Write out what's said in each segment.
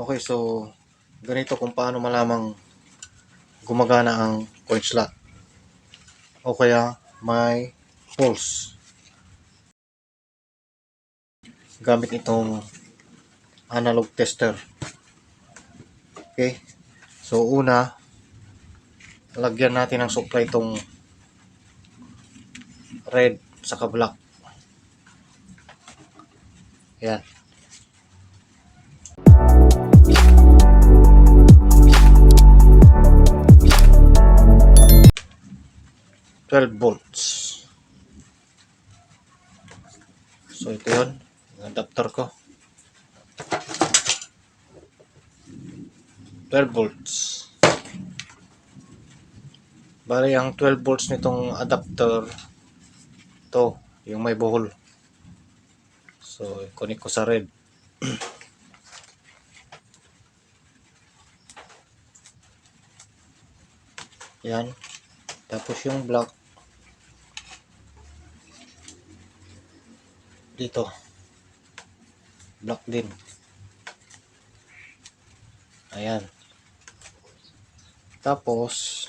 Okay, so ganito kung paano malamang gumagana ang coin slot. O kaya may pulse. Gamit itong analog tester. Okay. So una, lagyan natin ng supply itong red saka black. Yan. Twelve volts. So ito yun. Yung adapter ko. 12 volts. Bali, ang 12 volts nitong adapter to, yung may buhol. So, connect ko sa red. Yan. Tapos yung black dito. Black din. Ayan. Tapos,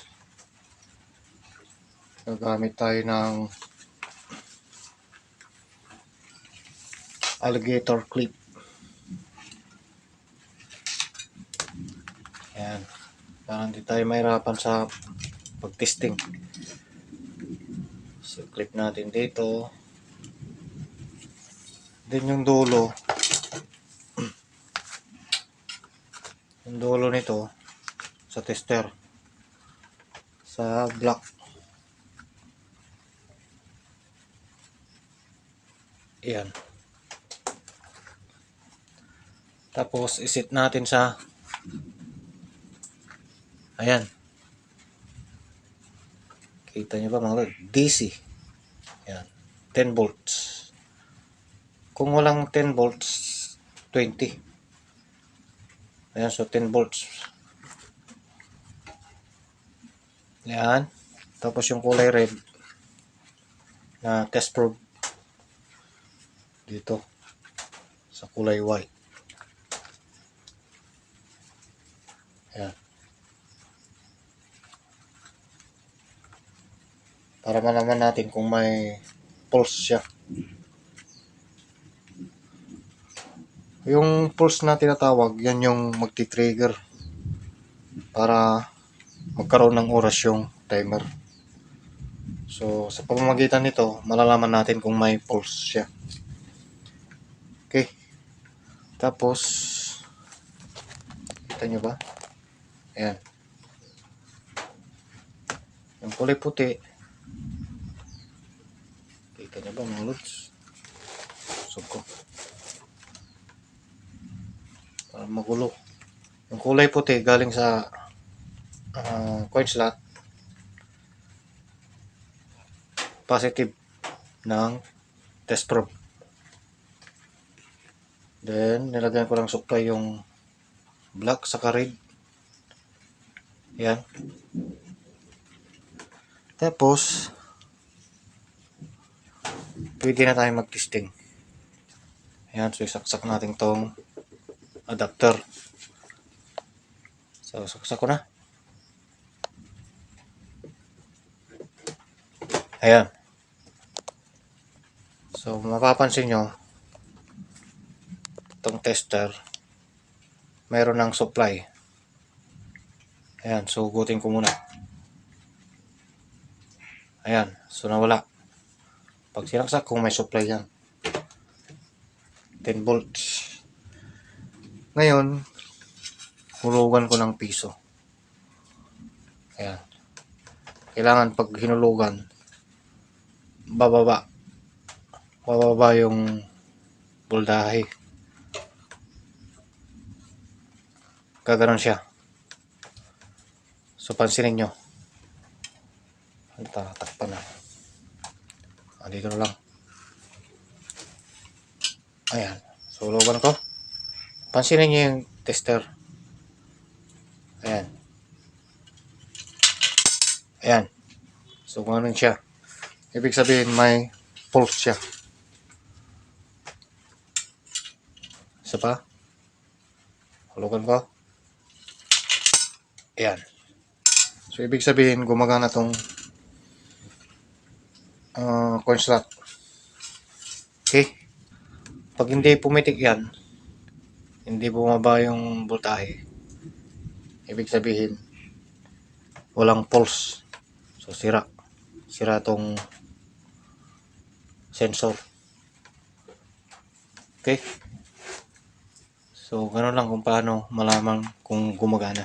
gagamit tayo ng alligator clip. Ayan. Para hindi tayo mahirapan sa pag-testing. So, clip natin dito. Then yung dulo. yung dulo nito sa tester sa black Ayan. Tapos isit natin sa Ayan. Kita nyo ba mga lord? DC. Ayan. 10 volts. Kung walang 10 volts, 20. Ayan, so 10 volts. Ayan. Tapos yung kulay red na test probe dito sa kulay white. Ayan. Para malaman natin kung may pulse siya. Yung pulse na tinatawag, yan yung magti-trigger para magkaroon ng oras yung timer. So, sa pamamagitan nito, malalaman natin kung may pulse siya. Okay. Tapos, kita nyo ba? Ayan. Yung kulay puti, kita nyo ba mga lods? Sub ko. Para magulo. Yung kulay puti galing sa ah, coin slot. Positive ng test probe. Then, nilagyan ko lang supply yung black sa red. Yan. Tapos, pwede na tayo mag-testing. Ayan, so isaksak natin tong adapter. So, saksak ko na. Ayan. So, mapapansin nyo, itong tester, mayroon ng supply. Ayan, so hugutin ko muna. Ayan, so nawala. Pag sinaksak kung may supply yan. 10 volts. Ngayon, hulugan ko ng piso. Ayan. Kailangan pag hinulugan, bababa. Bababa yung voltahe. Gaganon siya. So, pansinin nyo. Ang tatakpan na. Ah, dito na lang. Ayan. So, hulugan ko. Pansinin nyo yung tester. Ayan. Ayan. So, ganun siya. Ibig sabihin, may pulse siya. Isa pa. Hulugan ko. Ayan. So, ibig sabihin, gumagana tong uh, coin. Okay? Pag hindi pumitik yan, hindi bumaba yung voltahe, ibig sabihin, walang pulse. So, sira. Sira tong sensor. Okay? So, gano'n lang kung paano malaman kung gumagana.